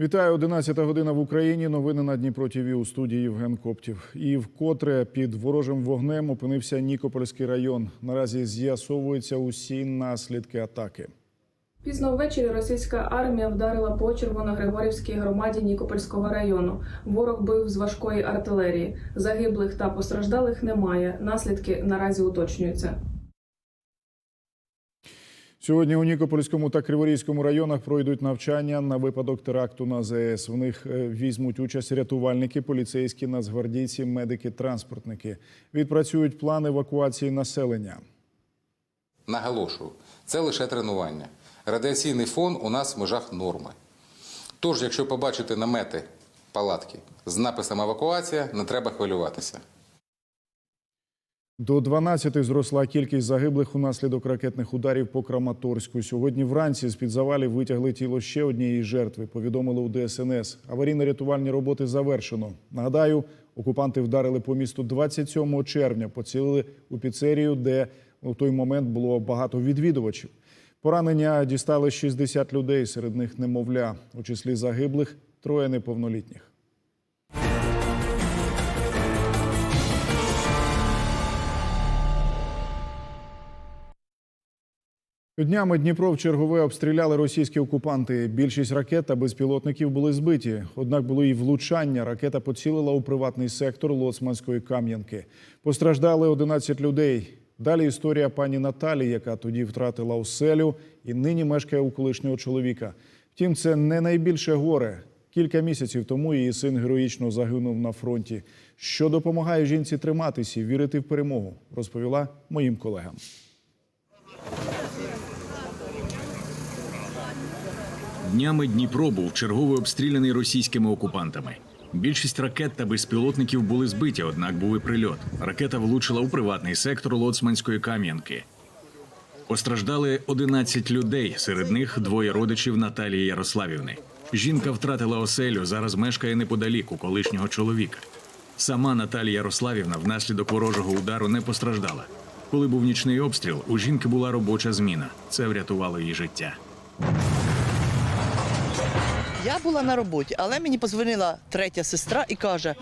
Вітаю, 11 година в Україні. Новини на Дніпро ТВ у студії Євген Коптів. І вкотре під ворожим вогнем опинився Нікопольський район. Наразі з'ясовуються усі наслідки атаки. Пізно ввечері російська армія вдарила по Червоногригорівській громаді Нікопольського району. Ворог бив з важкої артилерії. Загиблих та постраждалих немає. Наслідки наразі уточнюються. Сьогодні у Нікопольському та Криворізькому районах пройдуть навчання на випадок теракту на ЗС. В них е, візьмуть участь рятувальники, поліцейські, нацгвардійці, медики, транспортники. Відпрацюють план евакуації населення. Наголошую, це лише тренування. Радіаційний фон у нас в межах норми. Тож, якщо побачите намети, палатки з написом евакуація, не треба хвилюватися. До 12 зросла кількість загиблих унаслідок ракетних ударів по Краматорську. Сьогодні вранці з-під завалів витягли тіло ще однієї жертви. Повідомили у ДСНС. Аварійно-рятувальні роботи завершено. Нагадаю, окупанти вдарили по місту 27 червня. Поцілили у піцерію, де у той момент було багато відвідувачів. Поранення дістали 60 людей, серед них немовля. У числі загиблих троє неповнолітніх. Днями Дніпро в чергове обстріляли російські окупанти. Більшість ракет та безпілотників були збиті. Однак було і влучання. Ракета поцілила у приватний сектор Лоцманської Кам'янки. Постраждали 11 людей. Далі історія пані Наталі, яка тоді втратила оселю і нині мешкає у колишнього чоловіка. Втім, це не найбільше горе. Кілька місяців тому її син героїчно загинув на фронті. Що допомагає жінці триматися і вірити в перемогу, розповіла моїм колегам. Днями Дніпро був чергово обстріляний російськими окупантами. Більшість ракет та безпілотників були збиті, однак був і прильот. Ракета влучила у приватний сектор Лоцманської Кам'янки. Постраждали 11 людей, серед них двоє родичів Наталії Ярославівни. Жінка втратила оселю, зараз мешкає неподалік у колишнього чоловіка. Сама Наталія Ярославівна внаслідок ворожого удару не постраждала. Коли був нічний обстріл, у жінки була робоча зміна. Це врятувало її життя. Я була на роботі, але мені позвонила третя сестра і каже: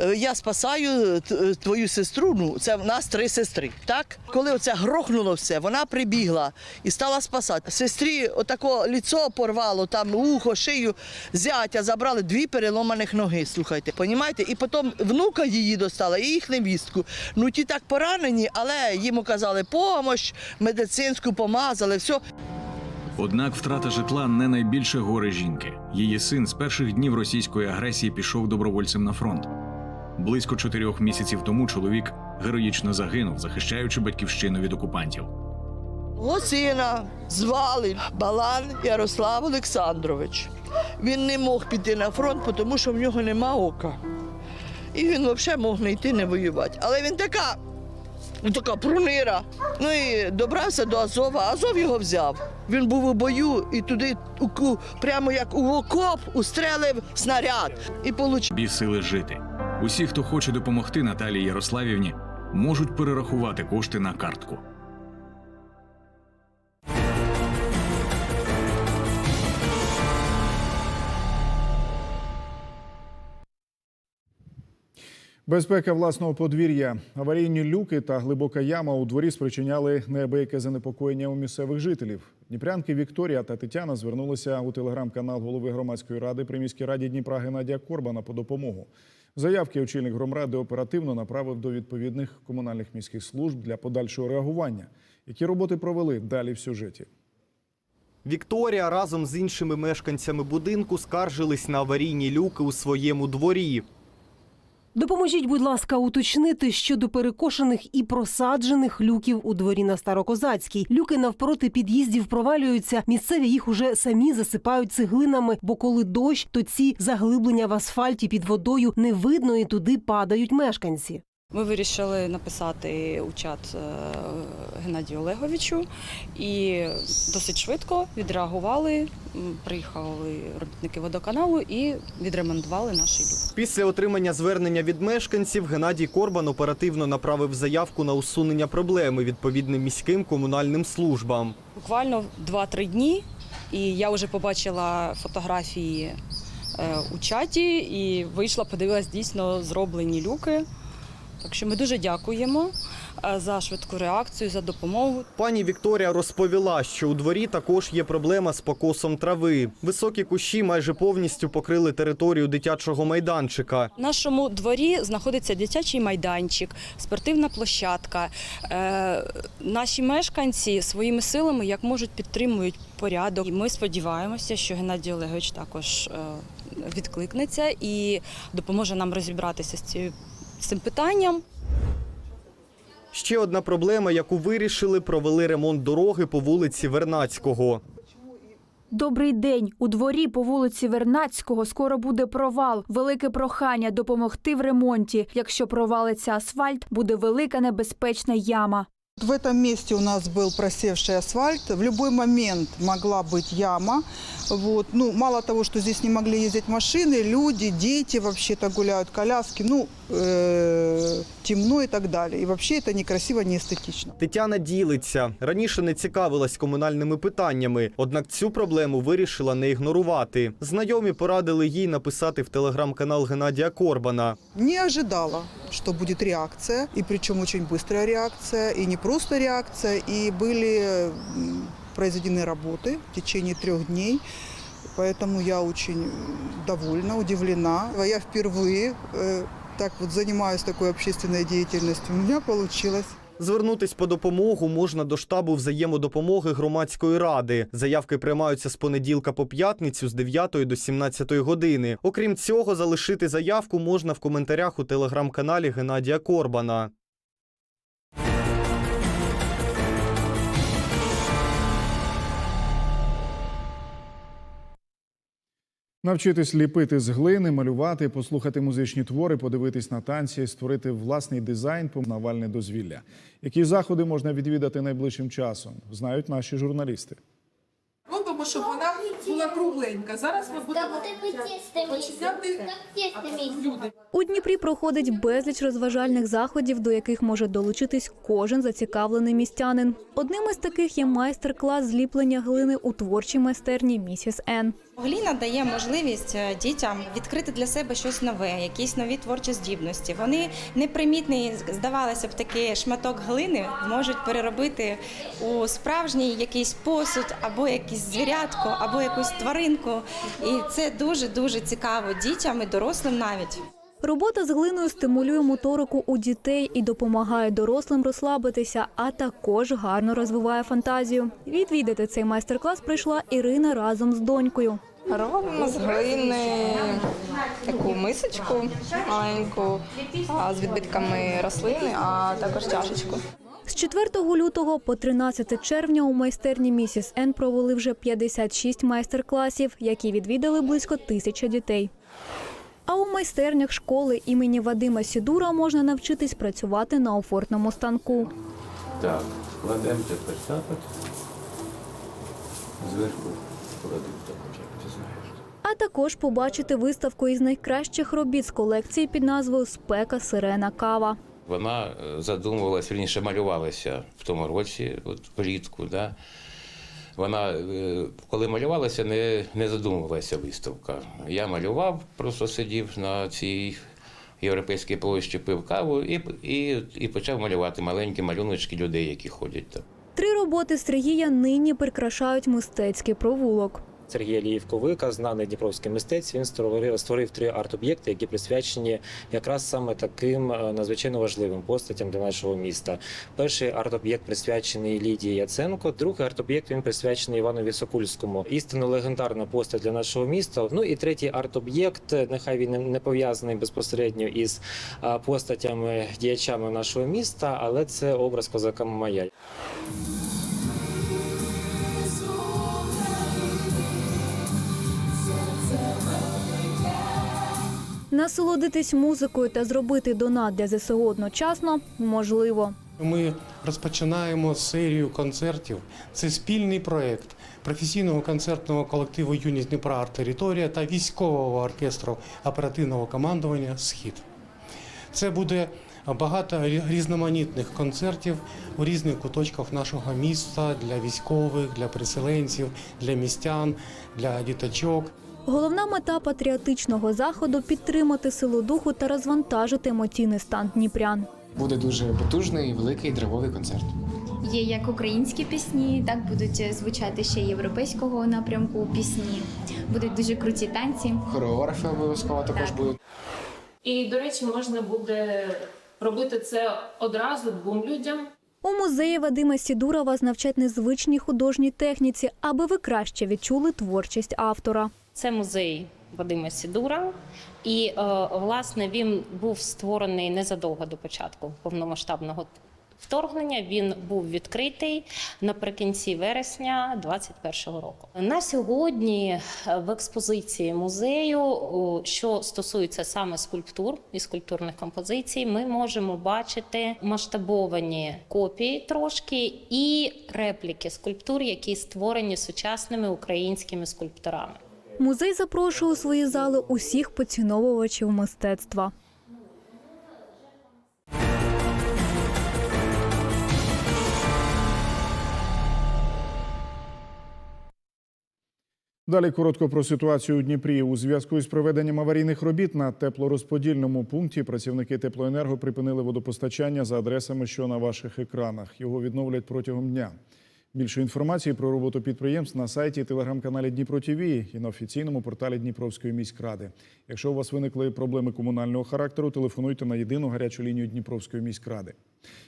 «Е, я спасаю твою сестру. Ну, це в нас три сестри. Так, коли оце грохнуло все, вона прибігла і стала спасати. Сестрі отако ліцо порвало, там ухо, шию, зятя забрали дві переломаних ноги. Слухайте, понімаєте? І потім внука її достала, і їх невістку. Ну ті так поранені, але їм оказали помощь, медицинську помазали, все. Однак втрата житла не найбільше горе жінки. Її син з перших днів російської агресії пішов добровольцем на фронт. Близько чотирьох місяців тому чоловік героїчно загинув, захищаючи батьківщину від окупантів. Мого сина звали Балан Ярослав Олександрович. Він не мог піти на фронт, тому що в нього нема ока. І він взагалі мог не йти не воювати. Але він така, така прунира. Ну і добрався до Азова, Азов його взяв. Він був у бою і туди прямо як у окоп устрелив снаряд і получив. Бі сили жити. Усі, хто хоче допомогти Наталії Ярославівні, можуть перерахувати кошти на картку. Безпека власного подвір'я, аварійні люки та глибока яма у дворі спричиняли неабияке занепокоєння у місцевих жителів. Дніпрянки Вікторія та Тетяна звернулися у телеграм-канал голови громадської ради при міській раді Дніпра Геннадія Корбана по допомогу. Заявки очільник громради оперативно направив до відповідних комунальних міських служб для подальшого реагування. Які роботи провели далі в сюжеті? Вікторія разом з іншими мешканцями будинку скаржились на аварійні люки у своєму дворі. Допоможіть, будь ласка, уточнити щодо перекошених і просаджених люків у дворі на Старокозацькій. Люки навпроти під'їздів провалюються. Місцеві їх уже самі засипають цеглинами, бо коли дощ, то ці заглиблення в асфальті під водою не видно і туди падають мешканці. Ми вирішили написати у чат е, Геннадію Олеговичу і досить швидко відреагували. Приїхали робітники водоканалу і відремонтували наш люк. Після отримання звернення від мешканців Геннадій Корбан оперативно направив заявку на усунення проблеми відповідним міським комунальним службам. Буквально 2-3 дні І я вже побачила фотографії е, у чаті і вийшла, подивилась дійсно зроблені люки. Так що ми дуже дякуємо е, за швидку реакцію, за допомогу. Пані Вікторія розповіла, що у дворі також є проблема з покосом трави. Високі кущі майже повністю покрили територію дитячого майданчика. В нашому дворі знаходиться дитячий майданчик, спортивна площадка. Е, наші мешканці своїми силами як можуть підтримують порядок. І ми сподіваємося, що Геннадій Олегович також е, відкликнеться і допоможе нам розібратися з цією з цим питанням. Ще одна проблема, яку вирішили, провели ремонт дороги по вулиці Вернацького. Добрий день. У дворі по вулиці Вернацького скоро буде провал. Велике прохання допомогти в ремонті. Якщо провалиться асфальт, буде велика небезпечна яма. В этом месте у нас был просевший асфальт. В любой момент могла быть яма. Вот. Ну, мало того, что здесь не могли ездить машины, люди, дети вообще-то гуляют, коляски. Ну, э, темно и так далее. И вообще это некрасиво, не эстетично. Тетяна ділиться. Раніше не цікавилась комунальними питаннями, однак цю проблему вирішила не ігнорувати. Знайомі порадили їй написати в телеграм-канал Геннадія Корбана. Не ожидала, что будет реакция. И причем очень быстрая реакция. И не просто реакция. И были м, произведены работы в течение трех дней. Поэтому я очень довольна, удивлена. Я впервые э, так вот занимаюсь такой общественной деятельностью. У меня получилось. Звернутись по допомогу можна до штабу взаємодопомоги громадської ради. Заявки приймаються з понеділка по п'ятницю з 9 до 17 години. Окрім цього, залишити заявку можна в коментарях у телеграм-каналі Геннадія Корбана. Навчитись ліпити з глини, малювати, послухати музичні твори, подивитись на танці, створити власний дизайн по навальне дозвілля. Які заходи можна відвідати найближчим часом, знають наші журналісти. Робимо, щоб вона була кругленька. Зараз ми будемо починяти люди. У Дніпрі проходить безліч розважальних заходів, до яких може долучитись кожен зацікавлений містянин. Одним із таких є майстер-клас зліплення глини у творчій майстерні місіс Н. Гліна дає можливість е, дітям відкрити для себе щось нове, якісь нові творчі здібності. Вони непримітний, здавалося б, такий шматок глини можуть переробити у справжній якийсь посуд, або якийсь звірятко, або якусь тваринку. І це дуже дуже цікаво дітям і дорослим навіть. Робота з глиною стимулює моторику у дітей і допомагає дорослим розслабитися, а також гарно розвиває фантазію. Відвідати цей майстер-клас прийшла Ірина разом з донькою. Робимо з глини таку мисочку маленьку з відбитками рослини, а також чашечку. З 4 лютого по 13 червня у майстерні місіс Н провели вже 56 майстер-класів, які відвідали близько тисячі дітей. А у майстернях школи імені Вадима Сідура можна навчитись працювати на офортному станку. Так, кладемо тепер тапок. Зверху кладемо тапок, як ти знаєш. А також побачити виставку із найкращих робіт з колекції під назвою Спека Сирена Кава. Вона е, задумувалась, вірніше малювалася в тому році, от влітку. Да? Вона, е, коли малювалася, не, не задумувалася виставка. Я малював, просто сидів на цій європейській площі, пив каву і, і, і почав малювати маленькі малюночки людей, які ходять там. Три роботи Сергія нині прикрашають мистецький провулок. Сергій Аліїв-Ковика, знаний дніпровський мистець. Він створив, створив три арт-об'єкти, які присвячені якраз саме таким е, надзвичайно важливим постатям для нашого міста. Перший арт-об'єкт присвячений Лідії Яценко. Другий арт-об'єкт він присвячений Іванові Сокульському. Істинно легендарна постать для нашого міста. Ну і третій арт-об'єкт, нехай він не- не пов'язаний безпосередньо із е, постатями діячами нашого міста, але це образ козака Мамая. Насолодитись музикою та зробити донат для ЗСУ одночасно можливо. Ми розпочинаємо серію концертів. Це спільний проєкт професійного концертного колективу Юність Дніпра Арт-Територія та військового оркестру оперативного командування Схід. Це буде багато різноманітних концертів у різних куточках нашого міста для військових, для переселенців, для містян, для діточок. Головна мета патріотичного заходу підтримати силу духу та розвантажити емоційний стан дніпрян. Буде дуже потужний великий драйвовий концерт. Є як українські пісні, так будуть звучати ще європейського напрямку пісні. Будуть дуже круті танці. Хореографи обов'язково також будуть. І, до речі, можна буде робити це одразу двом людям. У музеї Вадима Сідурова навчать незвичній художній техніці, аби ви краще відчули творчість автора. Це музей Вадима Сідура, і е, власне він був створений незадовго до початку повномасштабного вторгнення. Він був відкритий наприкінці вересня 2021 року. На сьогодні е, в експозиції музею, що стосується саме скульптур і скульптурних композицій, ми можемо бачити масштабовані копії трошки і репліки скульптур, які створені сучасними українськими скульпторами. Музей запрошує у свої зали усіх поціновувачів мистецтва. Далі коротко про ситуацію у Дніпрі. У зв'язку із проведенням аварійних робіт на теплорозподільному пункті працівники теплоенерго припинили водопостачання за адресами, що на ваших екранах. Його відновлять протягом дня. Більше інформації про роботу підприємств на сайті телеграм-каналі Дніпро ТІВІ і на офіційному порталі Дніпровської міськради. Якщо у вас виникли проблеми комунального характеру, телефонуйте на єдину гарячу лінію Дніпровської міськради.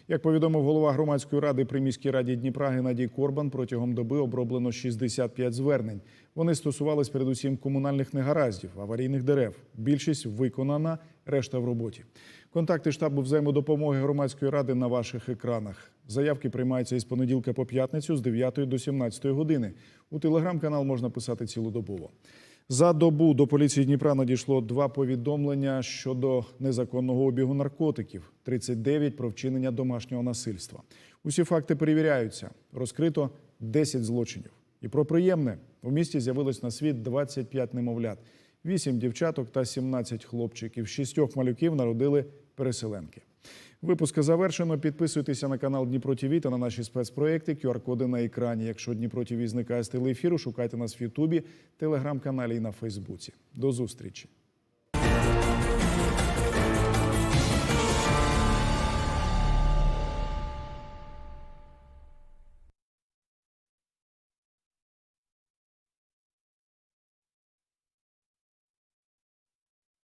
Як повідомив голова громадської ради при міській раді Дніпра Геннадій Корбан, протягом доби оброблено 65 звернень. Вони стосувались передусім комунальних негараздів, аварійних дерев. Більшість виконана, решта в роботі. Контакти штабу взаємодопомоги громадської ради на ваших екранах. Заявки приймаються із понеділка по п'ятницю з 9 до 17 години. У телеграм-канал можна писати цілодобово. За добу до поліції Дніпра надійшло два повідомлення щодо незаконного обігу наркотиків, 39 про вчинення домашнього насильства. Усі факти перевіряються. Розкрито 10 злочинів. І про приємне у місті з'явилось на світ 25 немовлят, 8 дівчаток та 17 хлопчиків. Шістьох малюків народили переселенки. Випуск завершено. Підписуйтеся на канал Дніпро ТІВІ та на наші спецпроекти. QR-коди на екрані. Якщо Дніпро ТІВІ зникає з телеефіру, шукайте нас в Ютубі, телеграм-каналі і на Фейсбуці. До зустрічі.